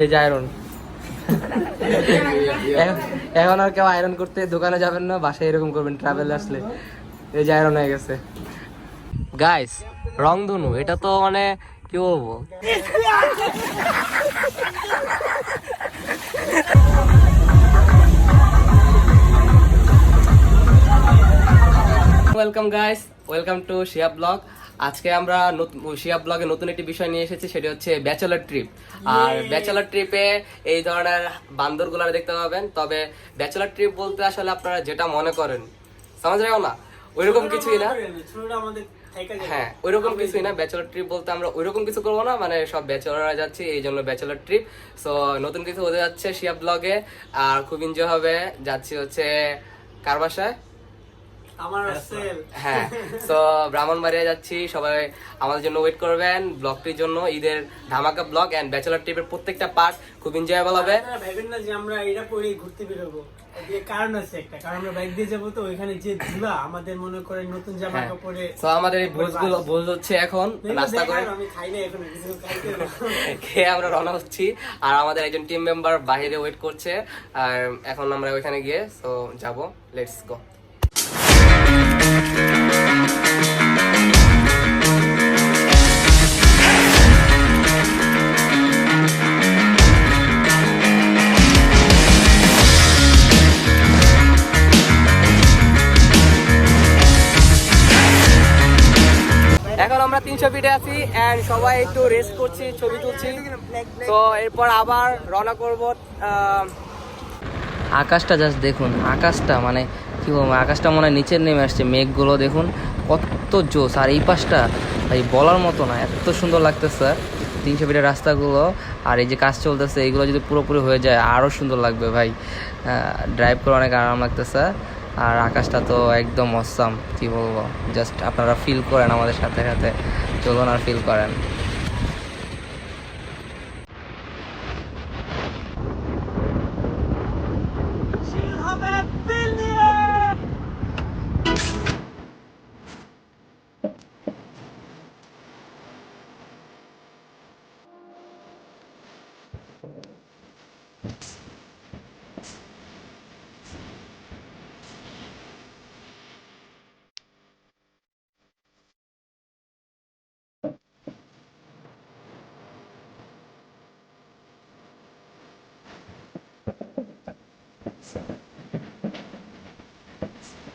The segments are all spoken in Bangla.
এই যে আয়রন এখন আর কেউ আয়রন করতে দোকানে যাবেন না বাসায় এরকম করবেন ট্রাভেল আসলে। এই যে আয়রন হয়ে গেছে। গাইস রংধনু এটা তো মানে কি বলব? Welcome guys welcome to Shiya blog আজকে আমরা শিয়া ব্লগে নতুন একটি বিষয় নিয়ে এসেছি সেটি হচ্ছে ব্যাচেলার ট্রিপ আর ব্যাচেলার ট্রিপে এই ধরনের বান্দরগুলো দেখতে পাবেন তবে ব্যাচেলার ট্রিপ বলতে আসলে আপনারা যেটা মনে করেন সমাজ যাও না ওইরকম কিছুই না। হ্যাঁ ওইরকম কিছুই না ব্যাচেলার ট্রিপ বলতে আমরা ওইরকম কিছু করব না মানে সব ব্যাচেলাররা যাচ্ছি এই জন্য ব্যাচেলার ট্রিপ সো নতুন কিছু হতে যাচ্ছে শিয়া ব্লগে আর খুব এনজয় হবে যাচ্ছি হচ্ছে কার বাসায়? হ্যাঁ তো ব্রাহ্মণবাড়িয়া যাচ্ছি সবাই আমাদের জন্য ওয়েট করবেন ব্লগটির জন্য ঈদের ধামাকা ব্লগ এন্ড ব্যাচেলার ট্রিপের প্রত্যেকটা পার্ট খুব এনজয়েবল হবে। ভাবেন না যে আমরা এটা পরে ঘুরতে বেরোবো। কারণ আছে একটা কারণ আমরা বাইক দিয়ে যাব তো ওইখানে যে ধুলা আমাদের মনে করেন নতুন জামা হ্যাঁ কাপড়ে তো আমাদের এই ভোজগুলো ভোজ হচ্ছে এখন নাস্তা করে। আমি খাই না এখন কিছু খাইতে খেয়ে আমরা রওনা হচ্ছি। আর আমাদের একজন টিম মেম্বার বাইরে ওয়েট করছে। আর এখন আমরা ওইখানে গিয়ে তো যাব লেটস গো এখন আমরা তিনশো ফিটে আছি এন্ড সবাই একটু রেস্ট করছি, ছবি তুলছি। তো এরপর আবার রওনা করব আকাশটা জাস্ট দেখুন, আকাশটা মানে কি বলব, আকাশটা মনে হয় নিচে নেমে আসছে, মেঘগুলো দেখুন, কত জোস আর এই পাশটা, ভাই, বলার মতো না, এত সুন্দর লাগতেছে তিনশো ফিটের রাস্তাগুলো, আর এই যে কাজ চলতেছে এইগুলো যদি পুরোপুরি হয়ে যায় আরও সুন্দর লাগবে, ভাই। ড্রাইভ করে অনেক আরাম লাগতেছে, আর আকাশটা তো একদম অসাম কি বলব। জাস্ট আপনারা ফিল করেন আমাদের সাথে সাথে, চলুন আর ফিল করেন। す。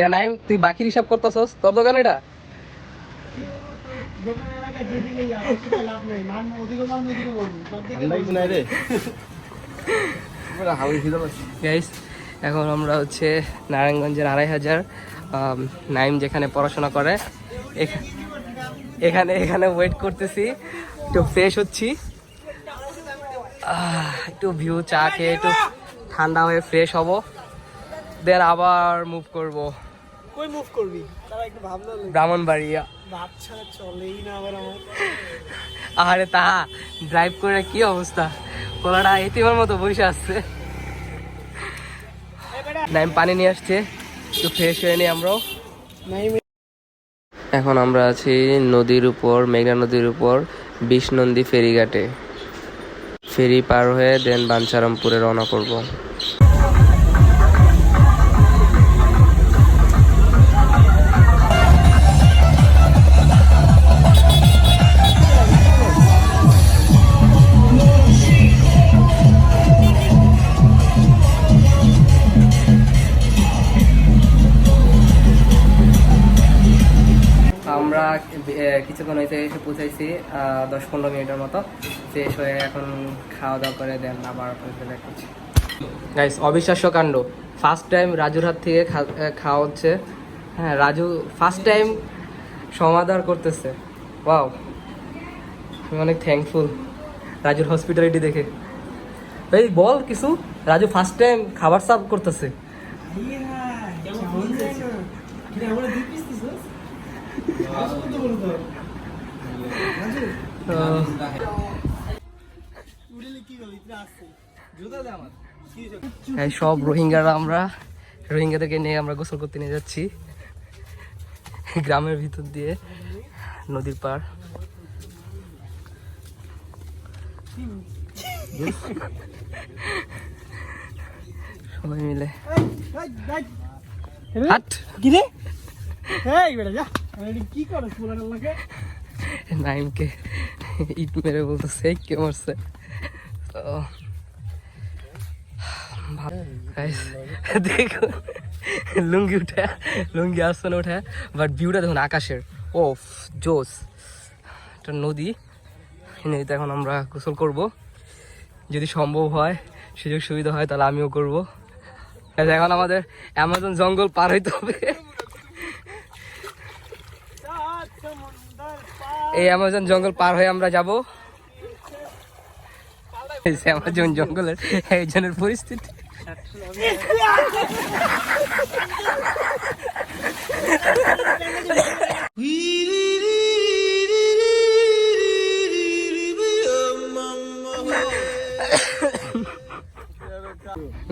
কেন নাই তুই বাকির হিসাব করতেছস? তোর দোকান এটা? এখন আমরা হচ্ছে নারায়ণগঞ্জের আড়াই হাজার নাইম যেখানে পড়াশোনা করে এখা- এখানে এখানে ওয়েট করতেছি একটু ফ্রেশ হচ্ছি। আহ, একটু ভিউ চা খেয়ে একটু ঠান্ডা হয়ে ফ্রেশ হব দেন আবার মুভ করব। কই মুভ করবি? তারা একটু ভাবলো ব্রাহ্মণবাড়িয়া। চলেই না আবার আমার। আরে তাহা ড্রাইভ করে কি অবস্থা? কোলাটা এতিমের মতো বসে আসছে নাইম পানি নিয়ে আসছে। একটু ফ্রেশ হয়ে নিই আমরাও। এখন আমরা আছি নদীর উপর মেঘনা নদীর উপর বিষ্ণন্দী ফেরিঘাটে। ফেরি পার হয়ে দেন বাঞ্ছারামপুরে রওনা করব। দশ পনেরো মিনিটের মতো শেষ হয়ে এখন খাওয়া দাওয়া করে দেন আবার আপনাদের গাইস অবিশ্বাস্য কাণ্ড ফার্স্ট টাইম রাজুর হাত থেকে খাওয়া হচ্ছে হ্যাঁ রাজু ফার্স্ট টাইম সমাধান করতেছে ওয়াও আমি অনেক থ্যাঙ্কফুল রাজুর হসপিটালিটি দেখে এই বল কিছু রাজু ফার্স্ট টাইম খাবার সার্ভ করতেছে কেমন হয়েছে? কিরে, আমরা দুই piece দিছিস? আজ কত বড় তো? সব রোহিঙ্গারা আমরা রোহিঙ্গাদেরকে নিয়ে আমরা গোসল করতে নিয়ে যাচ্ছি গ্রামের ভিতর দিয়ে নদীর পার সবাই মিলে। হাট কিরে? কি নাইমকে ইট মেরে বলতেছে "এই কে মারছে দেখো, লুঙ্গি উঠে, লুঙ্গি আসছে উঠে বাট ভিউটা দেখুন আকাশের। ও জোস একটা নদী নদীতে এখন আমরা গোসল করব। যদি সম্ভব হয় সুযোগ সুবিধা হয়, তাহলে আমিও করব। এখন আমাদের অ্যামাজন জঙ্গল পার হইতে হবে। এই অ্যামাজন জঙ্গল পার হয়ে আমরা যাব। অ্যামাজন জঙ্গলের একজনের পরিস্থিতি।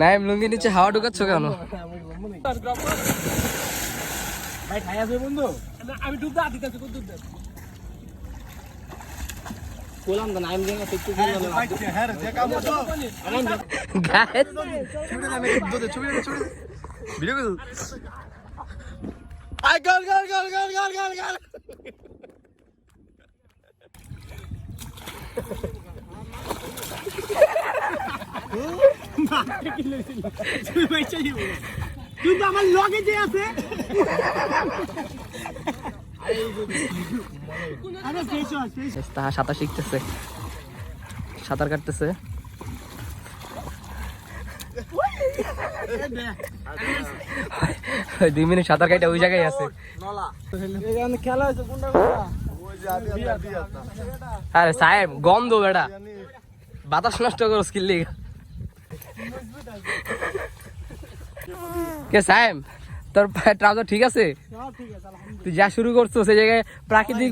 নাইম, লুঙ্গি নিচে হাওয়া ঢুকাচ্ছ কেন? ভাই খাই আসবে বন্ধু। আমি ডুব দা দিতেছি ডুব দে বললাম তো নাইম জঙ্গল একটু হ্যাঁ গায়ে তুই তো আমার লগে যে আছে। সাঁতার শিখতেছে। সাঁতার কাটতেছে। দুই মিনিট সাঁতার কাটা ওই জায়গায় আছে। খেলা হয়েছে আরে সাহেব, গন্ধ বেটা বাতাস নষ্ট করো স্কিল কে সাহেব, তোর ট্রাউজার ঠিক আছে? ঠিক আছে তুই যা শুরু করছ সেই জায়গায় প্রাকৃতিক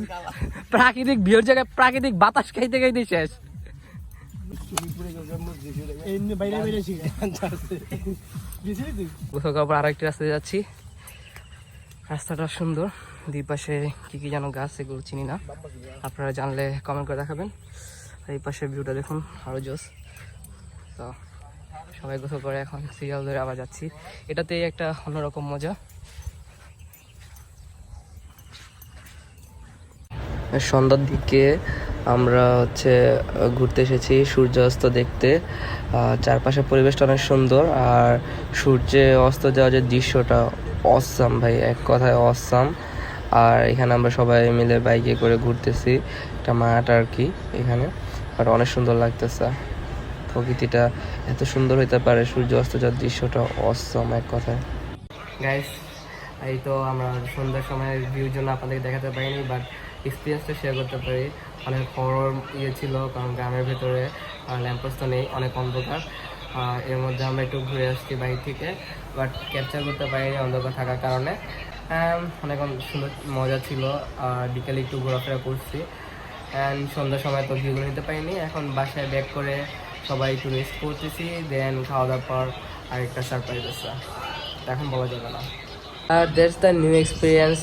প্রাকৃতিক ভিউর জায়গায় প্রাকৃতিক বাতাস খাইতে খাইতে শেষ। গোসল করার পর রাস্তায় যাচ্ছি। রাস্তাটা সুন্দর। দুই পাশে কি কি যেন গাছ এগুলো চিনি না। আপনারা জানলে কমেন্ট করে দেখাবেন। আর এই পাশে ভিউটা দেখুন আরও জোস তো সবাই গোসল করে এখন সিরিয়াল ধরে আবার যাচ্ছি। এটাতেই একটা অন্যরকম মজা। সন্ধ্যার দিকে আমরা হচ্ছে ঘুরতে এসেছি সূর্যাস্ত দেখতে। চারপাশের পরিবেশটা অনেক সুন্দর আর সূর্যে অস্ত যাওয়ার যে দৃশ্যটা অসাম ভাই, এক কথায় অসাম আর এখানে আমরা সবাই মিলে বাইকে করে ঘুরতেছি, একটা মাঠ আর কি এখানে। আর অনেক সুন্দর লাগতেছে। প্রকৃতিটা এত সুন্দর হইতে পারে সূর্য অস্ত যাওয়ার দৃশ্যটা অসাম এক কথায়। গাইস এই তো আমরা সন্ধ্যার সময় ভিউর জন্য আপনাদের দেখাতে পারিনি বাট এক্সপিরিয়েন্সটা শেয়ার করতে পারি। অনেক হরর ইয়ে ছিল, কারণ গ্রামের ভেতরে ল্যাম্পোস্ট নেই, অনেক অন্ধকার। এর মধ্যে আমরা একটু ঘুরে আসছি বাইরে থেকে বাট ক্যাপচার করতে পারিনি অন্ধকার থাকার কারণে। অনেক সুন্দর মজা ছিল বিকেলে একটু ঘোরাফেরা করছি। অ্যান্ড সন্ধ্যার সময় তো ভিউগুলো নিতে পারিনি, এখন বাসায় ব্যাক করে সবাই একটু রেস্ট করতেছি দেন খাওয়া দাওয়ার পর আরেকটা সারপ্রাইজ আছে। এখন বলা যাবে না। দ্যাটস দ্য নিউ এক্সপিরিয়েন্স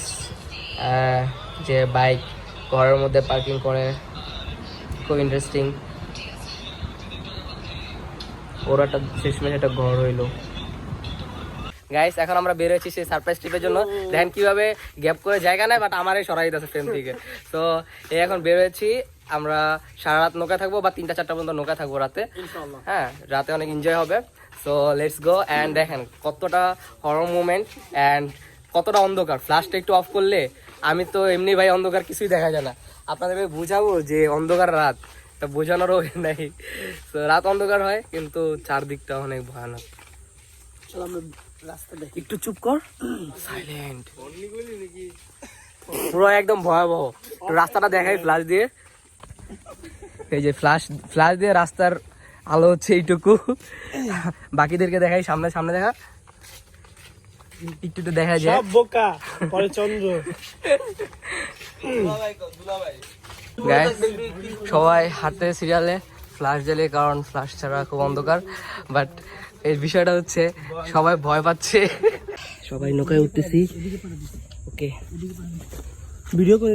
যে বাইক ঘরের মধ্যে পার্কিং করে। খুব ইন্টারেস্টিং ওরাটা শেষমেশ একটা ঘর হইল। গাইস এখন আমরা বের হয়েছি সেই সারপ্রাইজ ট্রিপের জন্য। দেখেন কীভাবে গ্যাপ করে জায়গা নেয় বাট আমারই সরাই দিতেছে ফ্রেম থেকে। তো এই এখন বের হয়েছি। আমরা সারা রাত নৌকা থাকব বা তিনটা চারটা পর্যন্ত নৌকা থাকব রাতে। হ্যাঁ রাতে অনেক এনজয় হবে। সো লেটস গো অ্যান্ড দেখেন কতটা হরর মুভমেন্ট অ্যান্ড কতটা অন্ধকার। ফ্ল্যাশটা একটু অফ করলে আমি তো এমনি ভাই অন্ধকার কিছুই দেখা যায় না। আপনাদের বুঝাবো যে অন্ধকার রাত তা বোঝানোরও নাই। তো রাত অন্ধকার হয় কিন্তু চারদিকটা অনেক ভয়ানক। চলো আমরা রাস্তা দেখি। একটু চুপ কর। সাইলেন্ট পুরো একদম ভয়াবহ। রাস্তাটা দেখাই ফ্ল্যাশ দিয়ে। এই যে ফ্ল্যাশ ফ্ল্যাশ দিয়ে রাস্তার আলো হচ্ছে এইটুকু। বাকিদেরকে দেখাই সামনে সামনে দেখা। একটু একটু দেখা যায়। সব বোকা পরে চন্দ্র। সবাই হাঁটতে সিরিয়ালে ফ্ল্যাশ জ্বালিয়ে কারণ ফ্ল্যাশ ছাড়া খুব অন্ধকার। বাট এই বিষয়টা হচ্ছে সবাই ভয় পাচ্ছে। সবাই নৌকায় উঠতেছি। ওকে ভিডিও করে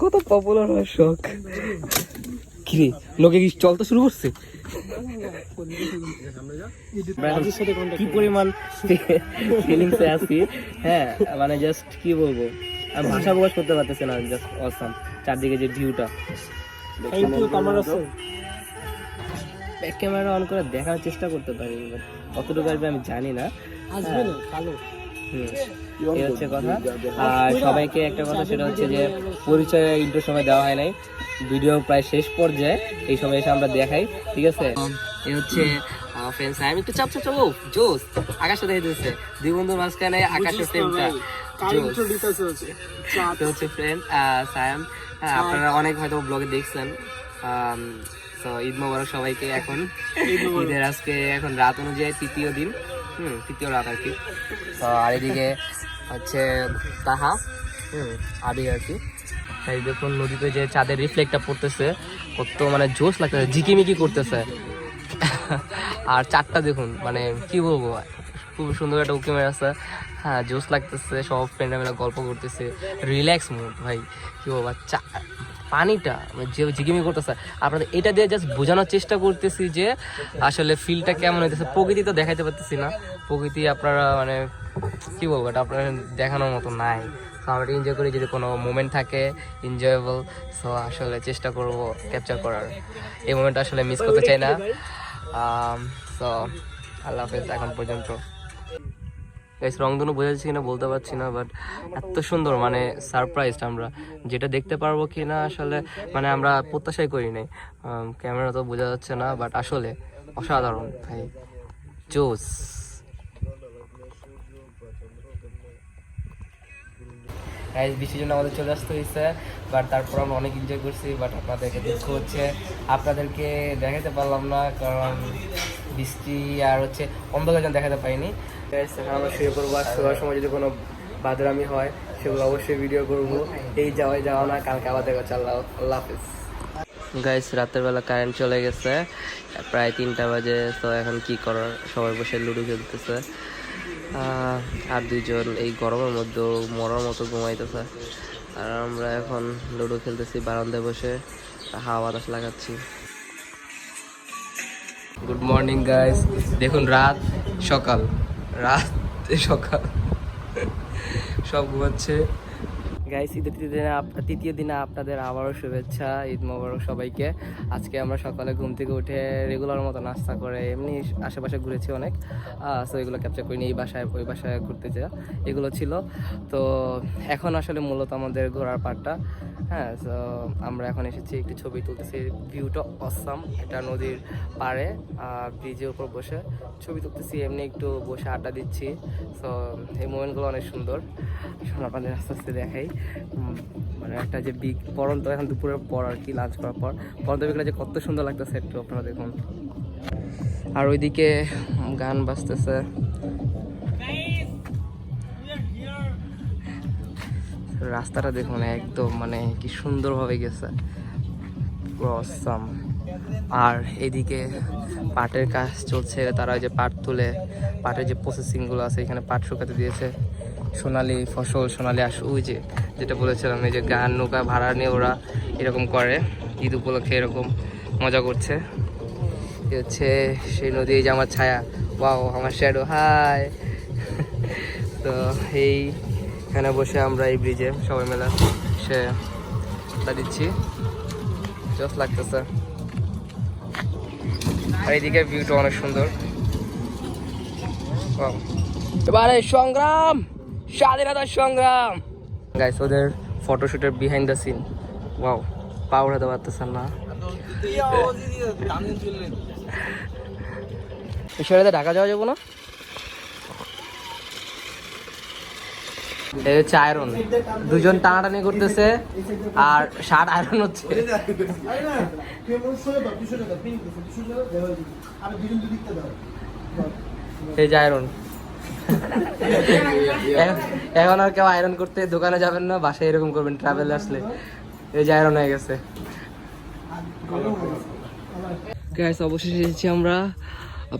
কত পপুলার হওয়ার শখ। কিরে? লোকে কি চলতে শুরু করছে? কি পরিমাণ ফিলিংসে আছি? হ্যাঁ মানে জাস্ট কি বলব? আমি ভাষা প্রকাশ করতে পারতেছি না জাস্ট অসাম চারদিকে যে ভিউটা ব্যাক ক্যামেরা অন করে দেখার চেষ্টা করতে পারি কতটুকু আসবে আমি জানি না। আসবে না কালো। এই হচ্ছে কথা। আর সবাইকে একটা কথা সেটা হচ্ছে যে পরিচয় ইন্টার সময় দেওয়া হয় নাই। ভিডিও প্রায় শেষ পর্যায়ে এই সময় এসে আমরা দেখাই ঠিক আছে? এ হচ্ছে ফ্রেন্ডস আমি একটু চাপ চাপ চাপ জোস আকাশটা দেখে দিচ্ছে দুই বন্ধুর মাঝখানে আকাশের ফ্রেমটা হচ্ছে। তো হচ্ছে ফ্রেন্ড সায়াম আপনারা অনেক হয়তো ব্লগে দেখছেন। তো ঈদ মোবারক সবাইকে এখন। ঈদের আজকে এখন রাত অনুযায়ী তৃতীয় দিন। হুম তৃতীয় রাত আর কি। তো আর এদিকে হচ্ছে তাহা হুম আবি আর কি। এই দেখুন নদীতে যে চাঁদের রিফ্লেক্টটা পড়তেছে, কত মানে জোশ লাগতেছে, ঝিকিমিকি করতেছে। আর চারটা দেখুন মানে কি বলব, খুব সুন্দর একটা উকি আছে। হ্যাঁ জোস লাগতেছে, সব ফ্রেন্ডরা মিলে গল্প করতেছে। রিল্যাক্স মুড ভাই, কি বলব চা, পানিটা মানে যে ঝিকিমি করতেছে। আপনাদের এটা দিয়ে জাস্ট বোঝানোর চেষ্টা করতেছি যে, আসলে ফিলটা কেমন হইতেছে। প্রকৃতি তো দেখাইতে পারতেছি না। প্রকৃতি আপনারা মানে কি বলব, এটা আপনার দেখানোর মতো নাই। তো এনজয় করি যদি কোনো মোমেন্ট থাকে এনজয়েবল সো আসলে চেষ্টা করব ক্যাপচার করার। এই মোমেন্টটা আসলে মিস করতে চাই না। সো আল্লাহ হাফেজ এখন পর্যন্ত। গাইস রংধনু বোঝাচ্ছি কিনা বলতে পারছি না বাট এত সুন্দর মানে সারপ্রাইজড আমরা। যেটা দেখতে পারব কি না আসলে মানে আমরা প্রত্যাশাই করি নাই। ক্যামেরা তো বোঝা যাচ্ছে না বাট আসলে অসাধারণ, ভাই। জোস গাইস বৃষ্টির জন্য আমাদের চলে আসতে হয়েছে বাট তারপর আমরা অনেক এনজয় করছি বাট আপনাদেরকে দুঃখ হচ্ছে। আপনাদেরকে দেখাতে পারলাম না কারণ বৃষ্টি আর হচ্ছে অন্ধকার জন্য দেখাতে পাইনি। গাইস এখন আমরা শুয়ে করব আর শোয়ার সময় যদি কোনো বাদরামি হয় সেগুলো অবশ্যই ভিডিও করব। এই যাওয়াই যাওয়া না কালকে আবার দেখা হচ্ছে আল্লাহ আল্লাহ হাফিজ। গাইস রাতের বেলা কারেন্ট চলে গেছে প্রায় তিনটা বাজে তো এখন কি করার? সবাই বসে লুডো খেলতেছে। আর দুইজন এই গরমের মধ্যে মরার মতো ঘুমাইতেছে। আর আমরা এখন লুডো খেলতেছি, বারান্দায় বসে হাওয়া বাতাস লাগাচ্ছি। গুড মর্নিং গাইস দেখুন, রাত সকাল। রাত সকাল। সব ঘুমাচ্ছে। গাইস ঈদের তৃতীয় দিনে তৃতীয় দিনে আপনাদের আবারও শুভেচ্ছা, ঈদ মোবারক সবাইকে। আজকে আমরা সকালে ঘুম থেকে উঠে রেগুলার মতো নাস্তা করে এমনি আশেপাশে ঘুরেছি অনেক। সো এগুলো ক্যাপচার করিনি, এই বাসায়, ওই বাসায় ঘুরতে যা, এগুলো ছিল। তো এখন আসলে মূলত আমাদের ঘোরার পার্টটা হ্যাঁ তো আমরা এখন এসেছি, একটি ছবি তুলতেছি ভিউটা অসাম এটা নদীর পাড়ে ব্রিজের উপর বসে ছবি তুলতেছি, এমনি একটু বসে আড্ডা দিচ্ছি। তো এই মোমেন্টগুলো অনেক সুন্দর। আপনাদের আস্তে আস্তে দেখাই। মানে একটা যে বিগ পরন্ত এখন দুপুরের পর আর কি লাঞ্চ করার পর। পরন্ত বিকেলে যে কত সুন্দর লাগতেছে একটু আপনারা দেখুন। আর ওইদিকে গান বাজতেছে। রাস্তাটা দেখুন একদম মানে কি সুন্দরভাবে গেছে। আর এদিকে পাটের কাজ চলছে, তারা ওই যে পাট তুলে, পাটের যে প্রসেসিংগুলো আছে, এখানে পাট শুকাতে দিয়েছে। সোনালি ফসল, সোনালি আস ওই যে যেটা বলেছিলাম, এই যে গান, নৌকা, ভাড়া নিয়ে ওরা এরকম করে। ঈদ উপলক্ষে এরকম মজা করছে। হচ্ছে সেই নদী যে আমার ছায়া। ওয়াও, আমার শ্যাডো, হাই। তো এই এখানে বসে আমরা এই ব্রিজে সবাই মিলে সে দিচ্ছি। জাস্ট লাগতেছে। আর এইদিকে ভিউটা অনেক সুন্দর. এবারে সংগ্রাম! স্বাধীনতার সংগ্রাম। গাইস ওদের ফটোশুটের বিহাইন্ড দ্য সিন ওয়াও পা উঠাতে পারতেছেন না। বিষয়টাতে ঢাকা যাওয়া যাব না? এই হচ্ছে আয়রন দুজন টানাটানি করতেছে আর শার্ট আয়রন হচ্ছে। এই যে আয়রন এখন আর কেউ আয়রন করতে দোকানে যাবেন না, বাসায় এরকম করবেন ট্রাভেল আসলে। এই যে আয়রন হয়ে গেছে। গ্যাস অবশেষে এসেছি আমরা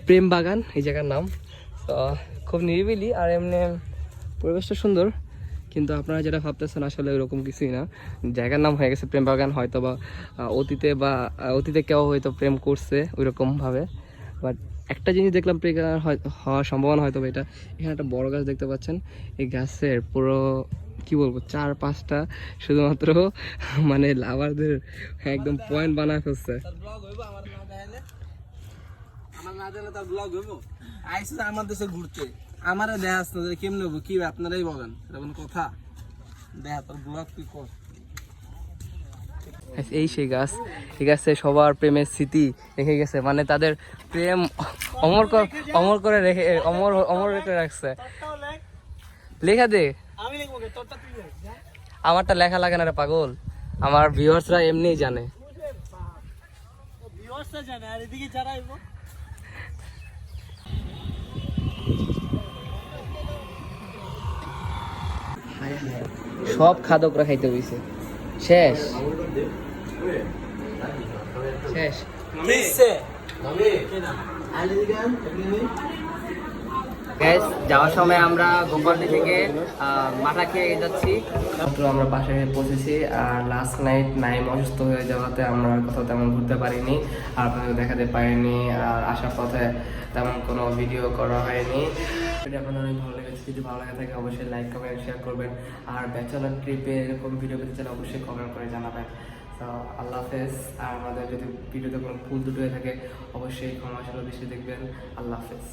প্রেম বাগান, এই জায়গার নাম। খুব নিরিবিলি আর এমনি পরিবেশটা সুন্দর। কিন্তু আপনারা যেটা ভাবতেছেন, আসলে ওরকম কিছুই না। জায়গার নাম হয়ে গেছে প্রেম বাগান হয়তো বা অতীতে বা অতীতে কেউ হয়তো প্রেম করছে ওইরকমভাবে। বাট একটা জিনিস দেখলাম হয়- হওয়ার সম্ভাবনা হয়তো এটা। এখানে একটা বড় গাছ দেখতে পাচ্ছেন। এই গাছের পুরো, কি বলব চার পাঁচটা শুধুমাত্র মানে লাভারদের একদম পয়েন্ট বানায় ফেলছে। আমার না দেশে ঘুরতে আমারে দেখা আসতে যে কেমনে কি আপনারাই বলেন। কথা। দেখা, তোর ব্লগ তুই কর। এই সেই গাছ। ঠিক আছে সবার প্রেমের স্মৃতি রেখে গেছে। মানে তাদের প্রেম অমর কর অমর করে রেখে অমর অমর করে রাখছে। লেখা দে। আমারটা লেখা লাগে না রে পাগল। আমার ভিউয়ার্সরা এমনিই জানে। সব খাদকরা খাইতে হইছে। শেষ। শেষ। গ্যাস যাওয়ার সময় আমরা গোপালটি থেকে আহ, মাথা খেয়ে যাচ্ছি। আমরা পাশে পৌঁছেছি আর লাস্ট নাইট নাইম অসুস্থ হয়ে যাওয়াতে আমরা আর কোথাও তেমন ঘুরতে পারিনি আর আপনাদের দেখাতে পারিনি আর আসার পথে তেমন কোনো ভিডিও করা হয়নি। যদি আপনাদের অনেক ভালো লেগেছে, যদি ভালো লাগে থাকে, অবশ্যই লাইক কমেন্ট শেয়ার করবেন। আর ব্যাচেলার ট্রিপে এরকম ভিডিও পেতে চান অবশ্যই কমেন্ট করে জানাবেন। তো আল্লাহ হাফেজ। আর আমাদের যদি ভিডিওতে কোনো ভুল দুটো হয়ে থাকে, অবশ্যই ক্ষমা বেশি দেখবেন। আল্লাহ হাফেজ।